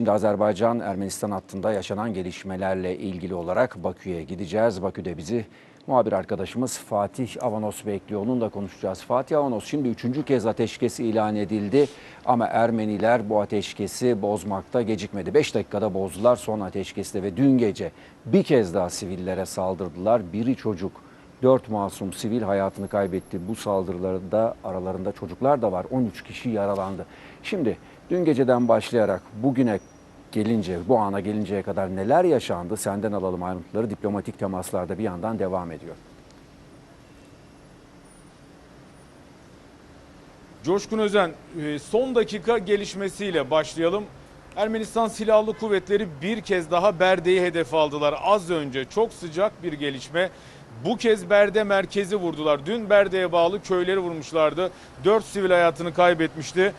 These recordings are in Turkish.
Şimdi Azerbaycan-Ermenistan hattında yaşanan gelişmelerle ilgili olarak Bakü'ye gideceğiz. Bakü'de bizi muhabir arkadaşımız Fatih Avanos bekliyor. Onunla konuşacağız. Fatih Avanos şimdi üçüncü kez ateşkesi ilan edildi ama Ermeniler bu ateşkesi bozmakta gecikmedi. 5 dakikada bozdular son ateşkeste ve dün gece bir kez daha sivillere saldırdılar. Biri çocuk, dört masum sivil hayatını kaybetti. Bu saldırılarda aralarında çocuklar da var. 13 kişi yaralandı. Şimdi dün geceden başlayarak bugüne gelince, bu ana gelinceye kadar neler yaşandı senden alalım ayrıntıları. Diplomatik temaslarda bir yandan devam ediyor. Coşkun Özen e, son dakika gelişmesiyle başlayalım. Ermenistan Silahlı Kuvvetleri bir kez daha Berde'yi hedef aldılar. Az önce çok sıcak bir gelişme. Bu kez Berde merkezi vurdular. Dün Berde'ye bağlı köyleri vurmuşlardı. 4 sivil hayatını kaybetmişti.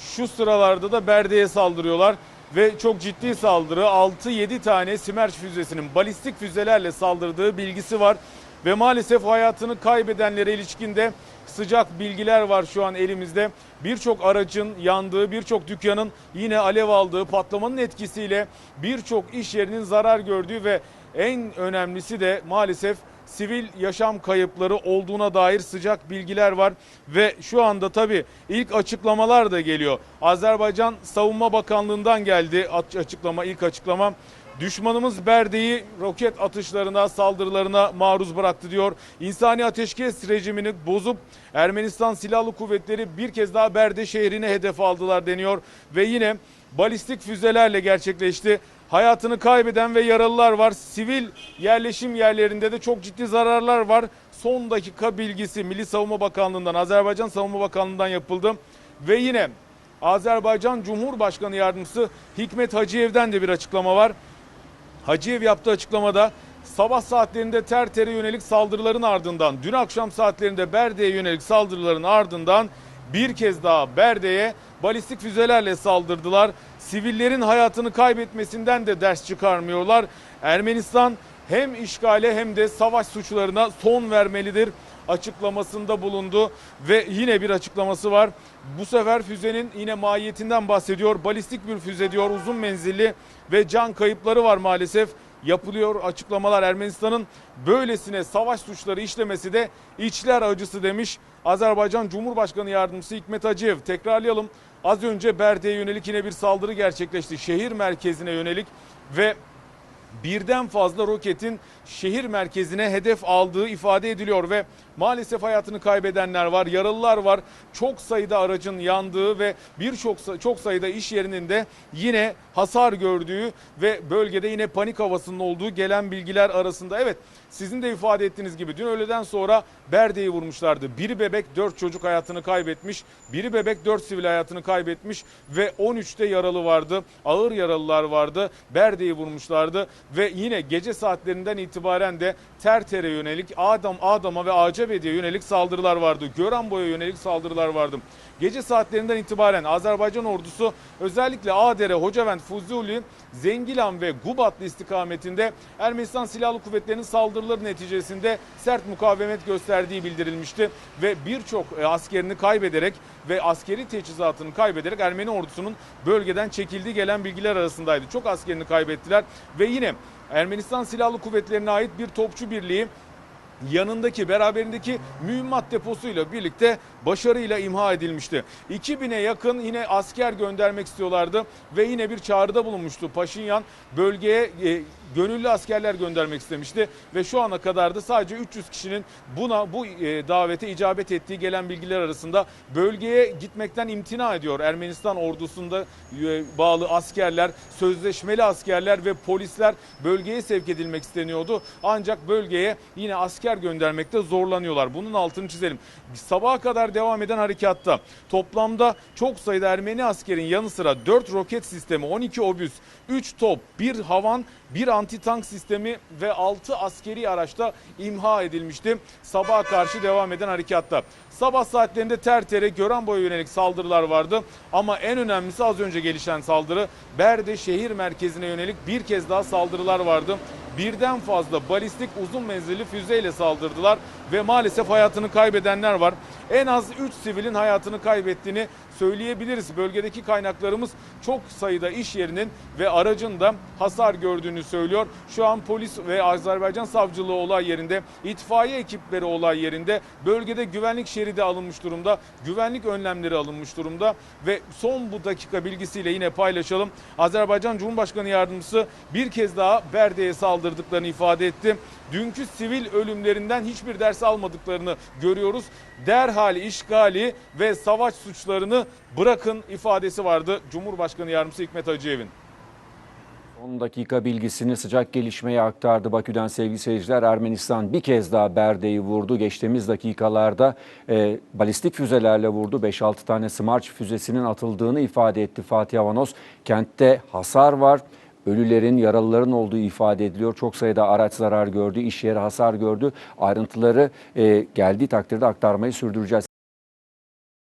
Şu sıralarda da Berde'ye saldırıyorlar ve çok ciddi saldırı 6-7 tane Simerç füzesinin balistik füzelerle saldırdığı bilgisi var. Ve maalesef hayatını kaybedenlere ilişkin de sıcak bilgiler var şu an elimizde. Birçok aracın yandığı, birçok dükkanın yine alev aldığı, patlamanın etkisiyle birçok iş yerinin zarar gördüğü ve en önemlisi de maalesef sivil yaşam kayıpları olduğuna dair sıcak bilgiler var ve şu anda tabii ilk açıklamalar da geliyor. Azerbaycan Savunma Bakanlığı'ndan geldi açıklama, ilk açıklama. Düşmanımız Berde'yi roket atışlarına, saldırılarına maruz bıraktı diyor. İnsani ateşkes rejimini bozup Ermenistan Silahlı Kuvvetleri bir kez daha Berde şehrine hedef aldılar deniyor. Ve yine balistik füzelerle gerçekleşti. Hayatını kaybeden ve yaralılar var. Sivil yerleşim yerlerinde de çok ciddi zararlar var. Son dakika bilgisi Milli Savunma Bakanlığı'ndan, Azerbaycan Savunma Bakanlığı'ndan yapıldı. Ve yine Azerbaycan Cumhurbaşkanı Yardımcısı Hikmet Hacıyev'den de bir açıklama var. Hacıyev yaptığı açıklamada sabah saatlerinde Terter'e yönelik saldırıların ardından dün akşam saatlerinde Berde'ye yönelik saldırıların ardından bir kez daha Berde'ye balistik füzelerle saldırdılar. Sivillerin hayatını kaybetmesinden de ders çıkarmıyorlar. Ermenistan hem işgale hem de savaş suçlarına son vermelidir açıklamasında bulundu ve yine bir açıklaması var. Bu sefer füzenin yine mahiyetinden bahsediyor. Balistik bir füze diyor uzun menzilli ve can kayıpları var maalesef yapılıyor açıklamalar Ermenistan'ın böylesine savaş suçları işlemesi de içler acısı demiş Azerbaycan Cumhurbaşkanı Yardımcısı Hikmet Hacıyev. Tekrarlayalım az önce Berde'ye yönelik yine bir saldırı gerçekleşti. Şehir merkezine yönelik ve birden fazla roketin şehir merkezine hedef aldığı ifade ediliyor ve maalesef hayatını kaybedenler var, yaralılar var. Çok sayıda aracın yandığı ve birçok çok sayıda iş yerinin de yine hasar gördüğü ve bölgede yine panik havasının olduğu gelen bilgiler arasında. Evet sizin de ifade ettiğiniz gibi dün öğleden sonra Berde'yi vurmuşlardı. Biri bebek 4 çocuk hayatını kaybetmiş. Biri bebek 4 sivil hayatını kaybetmiş ve 13'te yaralı vardı. Ağır yaralılar vardı. Berde'yi vurmuşlardı ve yine gece saatlerinden itibaren de Terter'e yönelik Adam Adam'a ve Acebe'ye yönelik saldırılar vardı. Göranboy'a yönelik saldırılar vardı. Gece saatlerinden itibaren Azerbaycan ordusu özellikle Adere, Hocavent, Fuzuli, Zengilan ve Gubatlı istikametinde Ermenistan Silahlı Kuvvetleri'nin saldırıları neticesinde sert mukavemet gösterdiği bildirilmişti ve birçok e, askerini kaybederek ve askeri teçhizatını kaybederek Ermeni ordusunun bölgeden çekildiği gelen bilgiler arasındaydı. Çok askerini kaybettiler ve yine Ermenistan Silahlı Kuvvetleri'ne ait bir topçu birliği yanındaki beraberindeki mühimmat deposuyla birlikte başarıyla imha edilmişti. 2000'e yakın yine asker göndermek istiyorlardı ve yine bir çağrıda bulunmuştu. Paşinyan bölgeye e, gönüllü askerler göndermek istemişti ve şu ana kadar da sadece 300 kişinin buna bu e, davete icabet ettiği gelen bilgiler arasında bölgeye gitmekten imtina ediyor. Ermenistan ordusunda e, bağlı askerler, sözleşmeli askerler ve polisler bölgeye sevk edilmek isteniyordu. Ancak bölgeye yine asker göndermekte zorlanıyorlar. Bunun altını çizelim. Sabaha kadar devam eden harekatta toplamda çok sayıda Ermeni askerin yanı sıra 4 roket sistemi, 12 obüs, 3 top, 1 havan, bir anti-tank sistemi ve 6 askeri araçta imha edilmişti. Sabaha karşı devam eden harekatta. Sabah saatlerinde Terter'e Göranboy'a yönelik saldırılar vardı. Ama en önemlisi az önce gelişen saldırı Berde şehir merkezine yönelik bir kez daha saldırılar vardı. Birden fazla balistik uzun menzilli füzeyle saldırdılar ve maalesef hayatını kaybedenler var. en az 3 sivilin hayatını kaybettiğini söyleyebiliriz. Bölgedeki kaynaklarımız çok sayıda iş yerinin ve aracın da hasar gördüğünü söylüyor. Şu an polis ve Azerbaycan savcılığı olay yerinde, itfaiye ekipleri olay yerinde, bölgede güvenlik şeridi alınmış durumda, güvenlik önlemleri alınmış durumda ve son bu dakika bilgisiyle yine paylaşalım. Azerbaycan Cumhurbaşkanı Yardımcısı bir kez daha Berde'ye saldırdıklarını ifade etti. Dünkü sivil ölümlerinden hiçbir ders almadıklarını görüyoruz. Derhal işgali ve savaş suçlarını bırakın ifadesi vardı Cumhurbaşkanı Yardımcısı Hikmet Hacıev'in. 10 dakika bilgisini sıcak gelişmeye aktardı Bakü'den sevgili seyirciler. Ermenistan bir kez daha Berde'yi vurdu. Geçtiğimiz dakikalarda e, balistik füzelerle vurdu. 5-6 tane Smarch füzesinin atıldığını ifade etti Fatih Avanos. Kentte hasar var. Ölülerin, yaralıların olduğu ifade ediliyor. Çok sayıda araç zarar gördü, iş yeri hasar gördü. Ayrıntıları e, geldiği takdirde aktarmayı sürdüreceğiz.